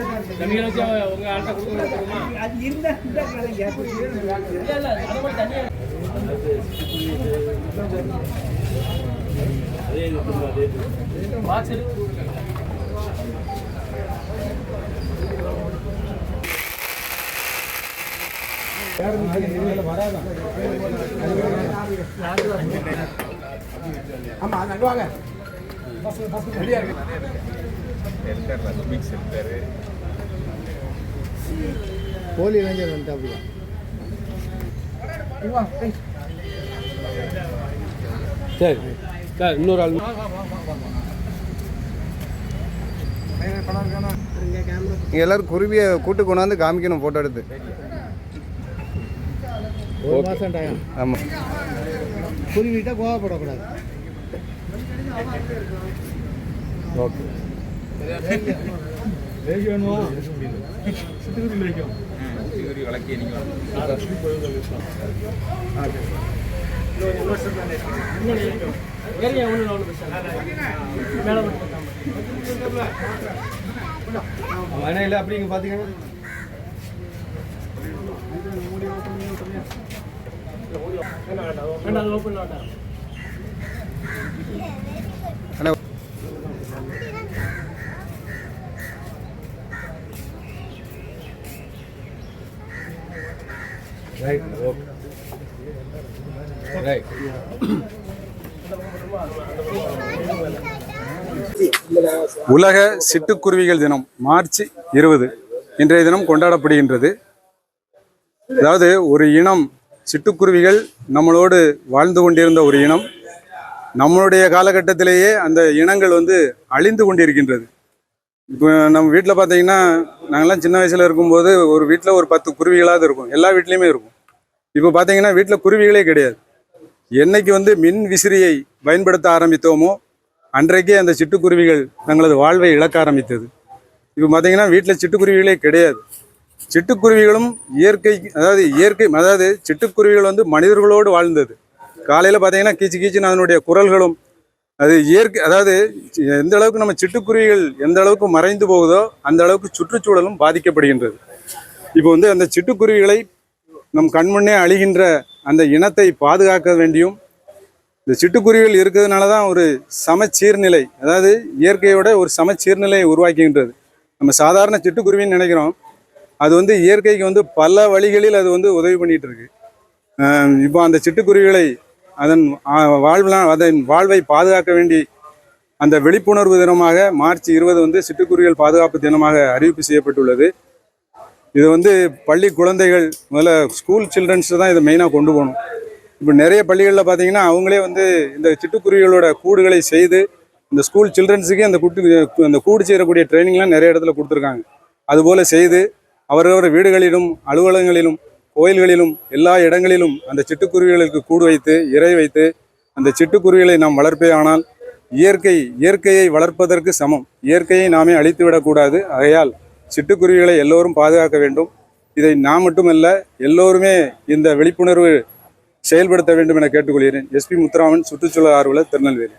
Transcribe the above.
ஆமா வச்சு உங்க ஆள்கிட்ட கொடுக்கணுமா அது இருந்தா இருந்தா கலைங்க. அப்படி வேணும். இல்ல இல்ல அது மட்டும் தனியா பாக்ஸ் இருக்கு கோழி இளைஞர் வந்துட்டு அப்படியா சரி சார் இன்னொரு ஆள் இங்கே எல்லாரும் குருவியை கூட்டு கொண்டாந்து காமிக்கணும் ஃபோட்டோ எடுத்து. ஒரு மாதம் டைம் ஆமாம் குருவிட்ட கோவப்படக்கூடாது. ஓகே மனையில் இல்லை அப்படிங்க பார்த்தீங்கன்னா வேண்டாம் ஓப்பன் வேண்டாம் அண்ணா ரைட் ஓகே ரைட் உலக சிட்டுக்குருவிகள் தினம் மார்ச் இருபது. இன்றைய தினம் கொண்டாடப்படுகின்றது. அதாவது ஒரு இனம் சிட்டுக்குருவிகள் நம்மளோடு வாழ்ந்து கொண்டிருந்த ஒரு இனம் நம்மளுடைய காலகட்டத்திலேயே அந்த இனங்கள் வந்து அழிந்து கொண்டிருக்கின்றது. இப்போ நம்ம வீட்டில் பார்த்தீங்கன்னா நாங்கள்லாம் சின்ன வயசில் இருக்கும்போது ஒரு வீட்டில் ஒரு பத்து குருவிகளாவது இருக்கும். எல்லா வீட்லேயுமே இருக்கும். இப்போ பார்த்தீங்கன்னா வீட்டில் குருவிகளே கிடையாது. என்னைக்கு வந்து மின் விசிறியை பயன்படுத்த ஆரம்பித்தோமோ அன்றைக்கே அந்த சிட்டுக்குருவிகள் தங்களது வாழ்வை இழக்க ஆரம்பித்தது. இப்போ பார்த்தீங்கன்னா வீட்டில் சிட்டுக்குருவிகளே கிடையாது. சிட்டுக்குருவிகளும் இயற்கை அதாவது இயற்கை அதாவது சிட்டுக்குருவிகள் வந்து மனிதர்களோடு வாழ்ந்தது. காலையில் பார்த்தீங்கன்னா கீச்சு கீச்சுன்னு அதனுடைய குரல்களும் அது இயற்கை அதாவது எந்த அளவுக்கு நம்ம சிட்டுக்குருவிகள் எந்த அளவுக்கு மறைந்து போகுதோ அந்த அளவுக்கு சுற்றுச்சூழலும் பாதிக்கப்படுகின்றது. இப்போ வந்து அந்த சிட்டுக்குருவிகளை நம் கண்முன்னே அழிகின்ற அந்த இனத்தை பாதுகாக்க வேண்டியும் இந்த சிட்டுக்குருவிகள் இருக்கிறதுனால தான் ஒரு சமச்சீர்நிலை அதாவது இயற்கையோட ஒரு சமச்சீர்நிலையை உருவாக்குகின்றது. நம்ம சாதாரண சிட்டுக்குருவின்னு நினைக்கிறோம். அது வந்து இயற்கைக்கு வந்து பல வழிகளில் அது வந்து உதவி பண்ணிகிட்டு இருக்கு. இப்போ அந்த சிட்டுக்குருவிகளை அதன் ஆஹ், அதன் வாழ்வை பாதுகாக்க வேண்டி அந்த விழிப்புணர்வு தினமாக மார்ச் இருபது வந்து சிட்டுக்குருவிகள் பாதுகாப்பு தினமாக அறிவிப்பு செய்யப்பட்டுள்ளது. இது வந்து பள்ளி குழந்தைகள் முதல்ல ஸ்கூல் சில்ட்ரன்ஸ் தான் இதை மெயினாக கொண்டு போகணும். இப்போ நிறைய பள்ளிகளில் பார்த்தீங்கன்னா அவங்களே வந்து இந்த சிட்டுக்குருவிகளோட கூடுகளை செய்து இந்த ஸ்கூல் சில்ட்ரன்ஸுக்கே அந்த கூட்டு அந்த கூடு செய்யக்கூடிய ட்ரைனிங்லாம் நிறைய இடத்துல கொடுத்துருக்காங்க. அதுபோல் செய்து அவரவர் வீடுகளிலும் அலுவலகங்களிலும் கோயில்களிலும் எல்லா இடங்களிலும் அந்த சிட்டுக்குருவிகளுக்கு கூடு வைத்து இறை வைத்து அந்த சிட்டுக்குருவிகளை நாம் வளர்ப்பே ஆனால் இயற்கை இயற்கையை வளர்ப்பதற்கு சமம். இயற்கையை நாமே அழித்து விடக்கூடாது ஆகையால் சிட்டுக்குருவிகளை எல்லோரும் பாதுகாக்க வேண்டும். இதை நான் மட்டுமல்ல எல்லோருமே இந்த விழிப்புணர்வு செயல்படுத்த வேண்டும் என கேட்டுக்கொள்கிறேன். எஸ்பி முத்துராமன் சுற்றுச்சூழல் ஆர்வலர் திருநெல்வேலி.